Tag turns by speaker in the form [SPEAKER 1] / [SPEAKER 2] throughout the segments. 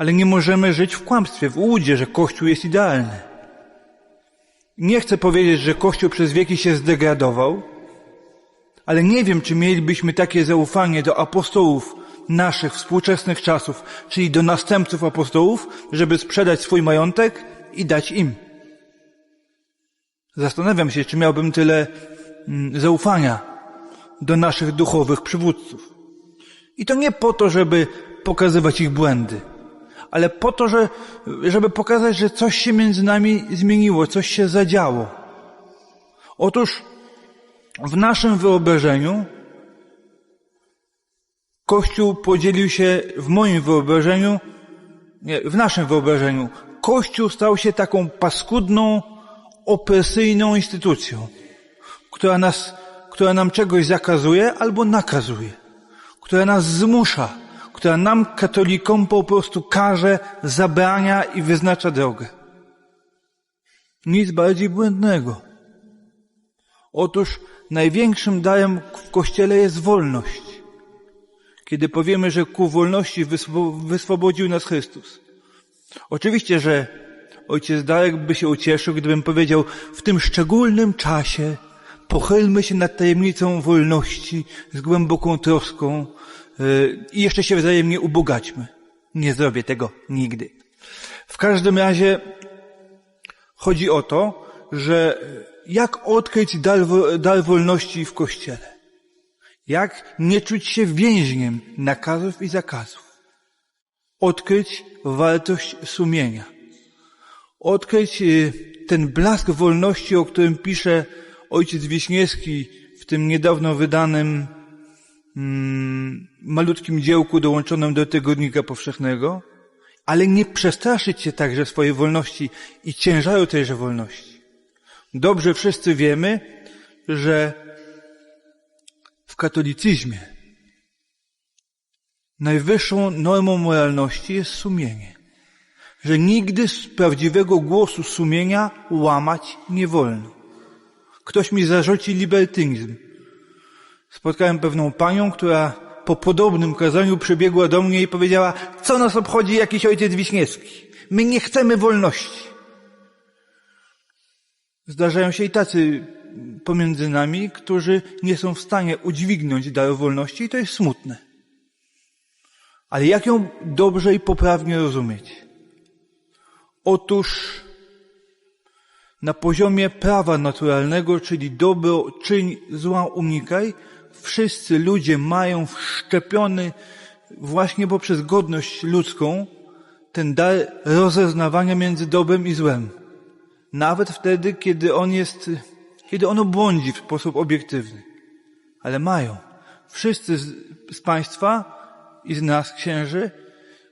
[SPEAKER 1] Ale nie możemy żyć w kłamstwie, w łudzie, że Kościół jest idealny. Nie chcę powiedzieć, że Kościół przez wieki się zdegradował, ale nie wiem, czy mielibyśmy takie zaufanie do apostołów naszych współczesnych czasów, czyli do następców apostołów, żeby sprzedać swój majątek i dać im. Zastanawiam się, czy miałbym tyle mm, zaufania do naszych duchowych przywódców. I to nie po to, żeby pokazywać ich błędy, ale po to, że, żeby pokazać, że coś się między nami zmieniło, coś się zadziało. Otóż w naszym wyobrażeniu Kościół podzielił się w moim wyobrażeniu, nie, w naszym wyobrażeniu. Kościół stał się taką paskudną, opresyjną instytucją, która nas, która nam czegoś zakazuje albo nakazuje, która nas zmusza, która nam, katolikom, po prostu każe, zabrania i wyznacza drogę. Nic bardziej błędnego. Otóż największym darem w Kościele jest wolność. Kiedy powiemy, że ku wolności wyswobodził nas Chrystus. Oczywiście, że ojciec Darek by się ucieszył, gdybym powiedział, w tym szczególnym czasie pochylmy się nad tajemnicą wolności z głęboką troską i jeszcze się wzajemnie ubogaćmy. Nie zrobię tego nigdy. W każdym razie chodzi o to, że jak odkryć dar, dar wolności w Kościele? Jak nie czuć się więźniem nakazów i zakazów? Odkryć wartość sumienia. Odkryć y, ten blask wolności, o którym pisze ojciec Wiśniewski w tym niedawno wydanym mm, malutkim dziełku dołączonym do Tygodnika Powszechnego, ale nie przestraszyć się także swojej wolności i ciężaru tejże wolności. Dobrze wszyscy wiemy, że w katolicyzmie najwyższą normą moralności jest sumienie. Że nigdy z prawdziwego głosu sumienia łamać nie wolno. Ktoś mi zarzuci libertynizm. Spotkałem pewną panią, która po podobnym kazaniu przybiegła do mnie i powiedziała, co nas obchodzi jakiś ojciec Wiśniewski? My nie chcemy wolności. Zdarzają się i tacy pomiędzy nami, którzy nie są w stanie udźwignąć daru wolności i to jest smutne. Ale jak ją dobrze i poprawnie rozumieć? Otóż na poziomie prawa naturalnego, czyli dobro czyń, zła unikaj, wszyscy ludzie mają wszczepiony właśnie poprzez godność ludzką ten dar rozeznawania między dobrem i złem. Nawet wtedy, kiedy on jest, kiedy ono błądzi w sposób obiektywny. Ale mają. Wszyscy z, z Państwa i z nas, księży,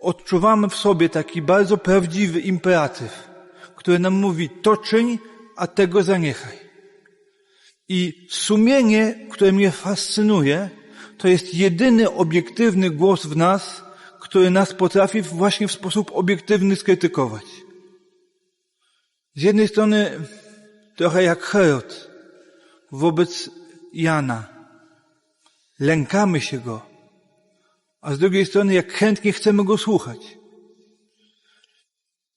[SPEAKER 1] odczuwamy w sobie taki bardzo prawdziwy imperatyw, który nam mówi, to czyń, a tego zaniechaj. I sumienie, które mnie fascynuje, to jest jedyny obiektywny głos w nas, który nas potrafi właśnie w sposób obiektywny skrytykować. Z jednej strony trochę jak Herod wobec Jana. Lękamy się go, a z drugiej strony jak chętnie chcemy go słuchać.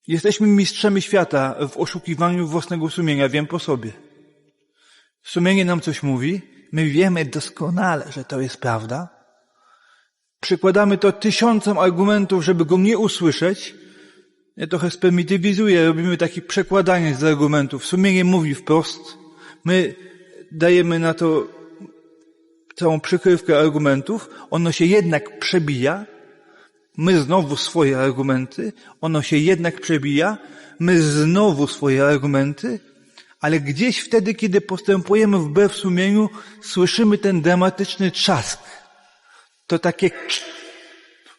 [SPEAKER 1] Jesteśmy mistrzami świata w oszukiwaniu własnego sumienia, wiem po sobie. Sumienie nam coś mówi, my wiemy doskonale, że to jest prawda. Przykładamy to tysiącom argumentów, żeby go nie usłyszeć, ja trochę sprymitywizuję, robimy takie przekładanie z argumentów. Sumienie mówi wprost. My dajemy na to całą przykrywkę argumentów. Ono się jednak przebija. My znowu swoje argumenty. Ono się jednak przebija. My znowu swoje argumenty. Ale gdzieś wtedy, kiedy postępujemy wbrew sumieniu, słyszymy ten dramatyczny trzask. To takie,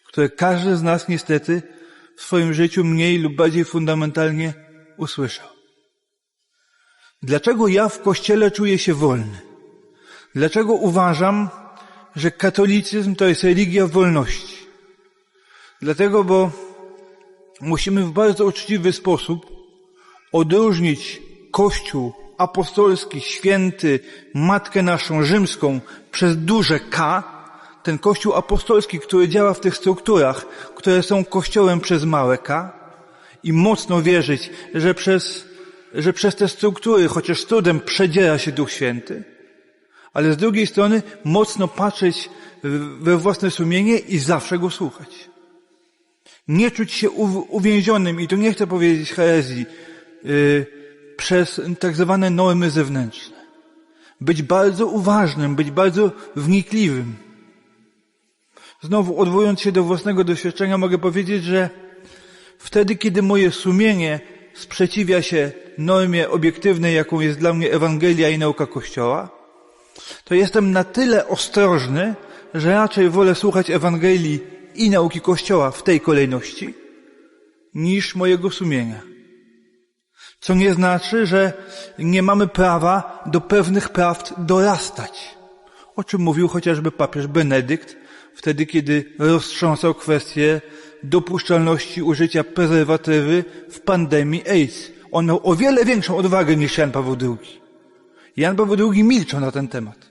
[SPEAKER 1] które każdy z nas niestety w swoim życiu mniej lub bardziej fundamentalnie usłyszał. Dlaczego ja w Kościele czuję się wolny? Dlaczego uważam, że katolicyzm to jest religia wolności? Dlatego, bo musimy w bardzo uczciwy sposób odróżnić Kościół apostolski, święty, Matkę naszą rzymską przez duże K, ten Kościół apostolski, który działa w tych strukturach, które są Kościołem przez małe K i mocno wierzyć, że przez, że przez te struktury, chociaż trudem przedziera się Duch Święty, ale z drugiej strony mocno patrzeć we własne sumienie i zawsze go słuchać. Nie czuć się uwięzionym, i tu nie chcę powiedzieć herezji, yy, przez tak zwane normy zewnętrzne. Być bardzo uważnym, być bardzo wnikliwym. Znowu, odwołując się do własnego doświadczenia, mogę powiedzieć, że wtedy, kiedy moje sumienie sprzeciwia się normie obiektywnej, jaką jest dla mnie Ewangelia i nauka Kościoła, to jestem na tyle ostrożny, że raczej wolę słuchać Ewangelii i nauki Kościoła w tej kolejności, niż mojego sumienia. Co nie znaczy, że nie mamy prawa do pewnych prawd dorastać. O czym mówił chociażby papież Benedykt, wtedy kiedy roztrząsał kwestię dopuszczalności użycia prezerwatywy w pandemii AIDS. On miał o wiele większą odwagę niż Jan Paweł II. Jan Paweł II milczał na ten temat.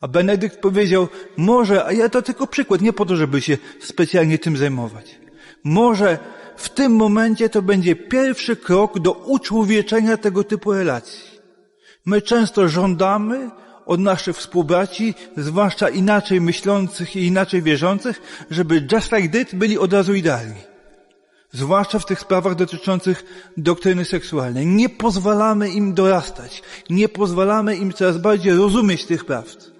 [SPEAKER 1] A Benedykt powiedział, może, a ja to tylko przykład, nie po to, żeby się specjalnie tym zajmować. Może w tym momencie to będzie pierwszy krok do uczłowieczenia tego typu relacji. My często żądamy od naszych współbraci, zwłaszcza inaczej myślących i inaczej wierzących, żeby just like that byli od razu idealni. Zwłaszcza w tych sprawach dotyczących doktryny seksualnej. Nie pozwalamy im dorastać. Nie pozwalamy im coraz bardziej rozumieć tych prawd.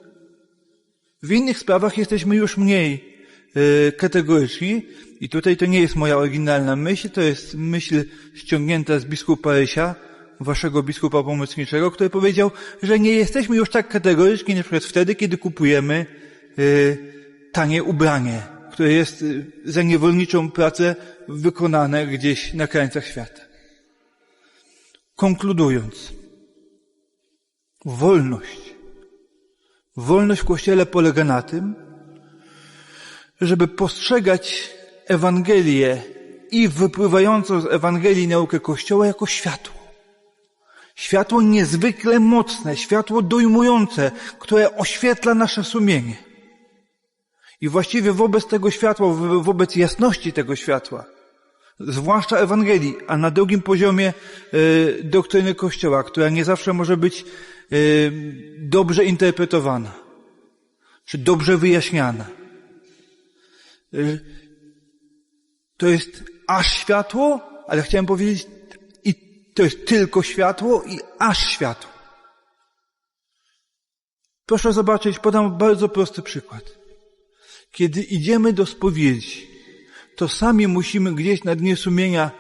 [SPEAKER 1] W innych sprawach jesteśmy już mniej yy, kategoryczni i tutaj to nie jest moja oryginalna myśl, to jest myśl ściągnięta z biskupa Rysia, waszego biskupa pomocniczego, który powiedział, że nie jesteśmy już tak kategoryczni na przykład wtedy, kiedy kupujemy yy, tanie ubranie, które jest y, za niewolniczą pracę wykonane gdzieś na krańcach świata. Konkludując, wolność Wolność w Kościele polega na tym, żeby postrzegać Ewangelię i wypływającą z Ewangelii naukę Kościoła jako światło. Światło niezwykle mocne, światło dojmujące, które oświetla nasze sumienie. I właściwie wobec tego światła, wobec jasności tego światła, zwłaszcza Ewangelii, a na drugim poziomie y, doktryny Kościoła, która nie zawsze może być Y, dobrze interpretowana, czy dobrze wyjaśniana. Y, to jest aż światło, ale chciałem powiedzieć, i to jest tylko światło i aż światło. Proszę zobaczyć, podam bardzo prosty przykład. Kiedy idziemy do spowiedzi, to sami musimy gdzieś na dnie sumienia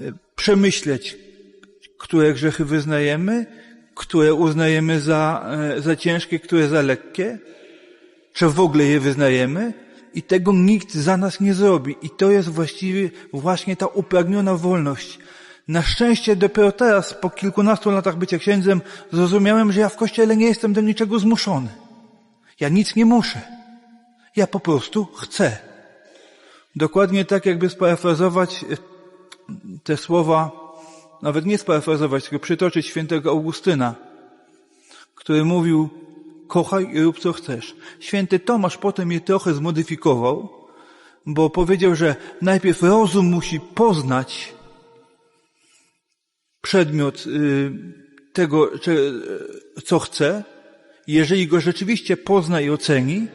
[SPEAKER 1] y, przemyśleć, które grzechy wyznajemy które uznajemy za, e, za ciężkie, które za lekkie? Czy w ogóle je wyznajemy? I tego nikt za nas nie zrobi. I to jest właściwie właśnie ta upragniona wolność. Na szczęście dopiero teraz, po kilkunastu latach bycia księdzem, zrozumiałem, że ja w kościele nie jestem do niczego zmuszony. Ja nic nie muszę. Ja po prostu chcę. Dokładnie tak, jakby sparafrazować e, te słowa nawet nie sparafrazować, tylko przytoczyć świętego Augustyna, który mówił, kochaj i rób co chcesz. Święty Tomasz potem je trochę zmodyfikował, bo powiedział, że najpierw rozum musi poznać przedmiot y, tego, co chce. Jeżeli go rzeczywiście pozna i oceni,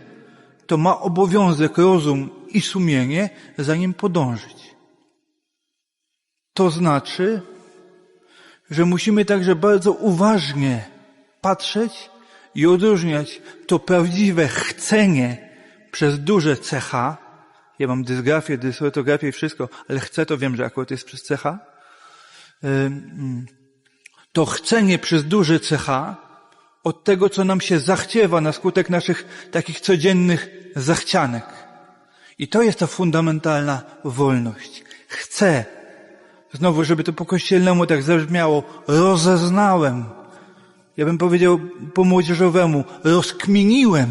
[SPEAKER 1] to ma obowiązek rozum i sumienie za nim podążyć. To znaczy, że musimy także bardzo uważnie patrzeć i odróżniać to prawdziwe chcenie przez duże CH. Ja mam dysgrafię, dysortografię i wszystko, ale chcę to wiem, że akurat jest przez CH. To chcenie przez duże CH od tego, co nam się zachciewa na skutek naszych takich codziennych zachcianek. I to jest ta fundamentalna wolność. Chcę Znowu, żeby to po kościelnemu tak zabrzmiało, rozeznałem. Ja bym powiedział po młodzieżowemu, rozkminiłem,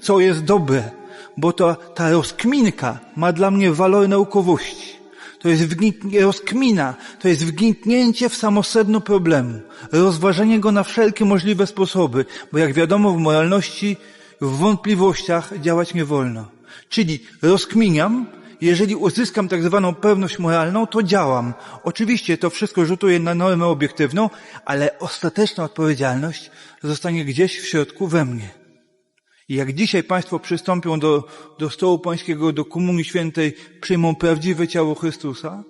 [SPEAKER 1] co jest dobre, bo to, ta rozkminka ma dla mnie walor naukowości. To jest rozkmina, to jest wgnięcie w samo sedno problemu, rozważenie go na wszelkie możliwe sposoby, bo jak wiadomo w moralności w wątpliwościach działać nie wolno. Czyli rozkminiam, jeżeli uzyskam tak zwaną pewność moralną, to działam. Oczywiście to wszystko rzutuje na normę obiektywną, ale ostateczna odpowiedzialność zostanie gdzieś w środku we mnie. I jak dzisiaj Państwo przystąpią do, do stołu Pańskiego, do Komunii Świętej, przyjmą prawdziwe ciało Chrystusa,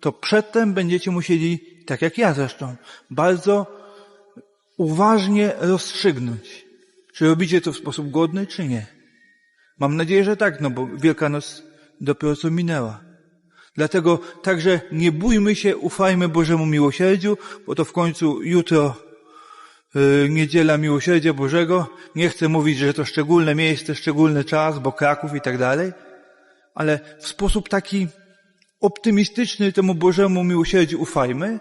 [SPEAKER 1] to przedtem będziecie musieli, tak jak ja zresztą, bardzo uważnie rozstrzygnąć, czy robicie to w sposób godny, czy nie. Mam nadzieję, że tak, no bo Wielkanoc dopiero co minęła. Dlatego także nie bójmy się, ufajmy Bożemu miłosierdziu, bo to w końcu jutro yy, niedziela miłosierdzia Bożego. Nie chcę mówić, że to szczególne miejsce, szczególny czas, bo Kraków i tak dalej, ale w sposób taki optymistyczny temu Bożemu miłosierdziu ufajmy,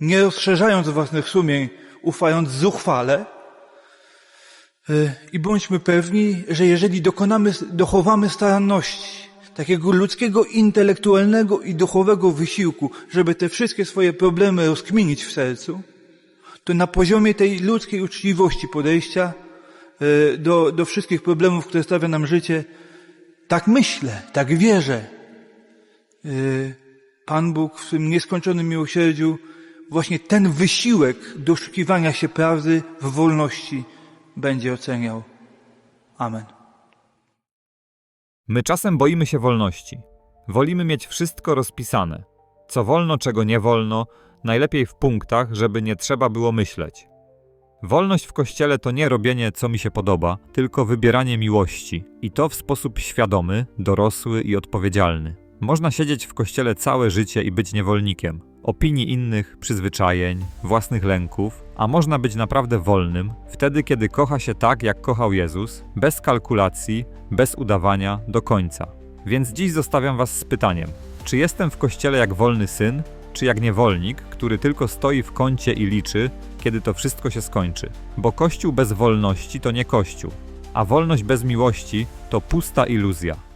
[SPEAKER 1] nie rozszerzając własnych sumień, ufając zuchwale, Y, I bądźmy pewni, że jeżeli dokonamy, dochowamy staranności, takiego ludzkiego, intelektualnego i duchowego wysiłku, żeby te wszystkie swoje problemy rozkminić w sercu, to na poziomie tej ludzkiej uczciwości podejścia y, do, do wszystkich problemów, które stawia nam życie, tak myślę, tak wierzę. Y, Pan Bóg w swym nieskończonym miłosierdziu właśnie ten wysiłek doszukiwania się prawdy w wolności będzie oceniał. Amen.
[SPEAKER 2] My czasem boimy się wolności. Wolimy mieć wszystko rozpisane. Co wolno, czego nie wolno, najlepiej w punktach, żeby nie trzeba było myśleć. Wolność w kościele to nie robienie, co mi się podoba, tylko wybieranie miłości i to w sposób świadomy, dorosły i odpowiedzialny. Można siedzieć w kościele całe życie i być niewolnikiem opinii innych, przyzwyczajeń, własnych lęków, a można być naprawdę wolnym wtedy, kiedy kocha się tak, jak kochał Jezus, bez kalkulacji, bez udawania do końca. Więc dziś zostawiam Was z pytaniem: czy jestem w kościele jak wolny syn, czy jak niewolnik, który tylko stoi w kącie i liczy, kiedy to wszystko się skończy? Bo kościół bez wolności to nie kościół, a wolność bez miłości to pusta iluzja.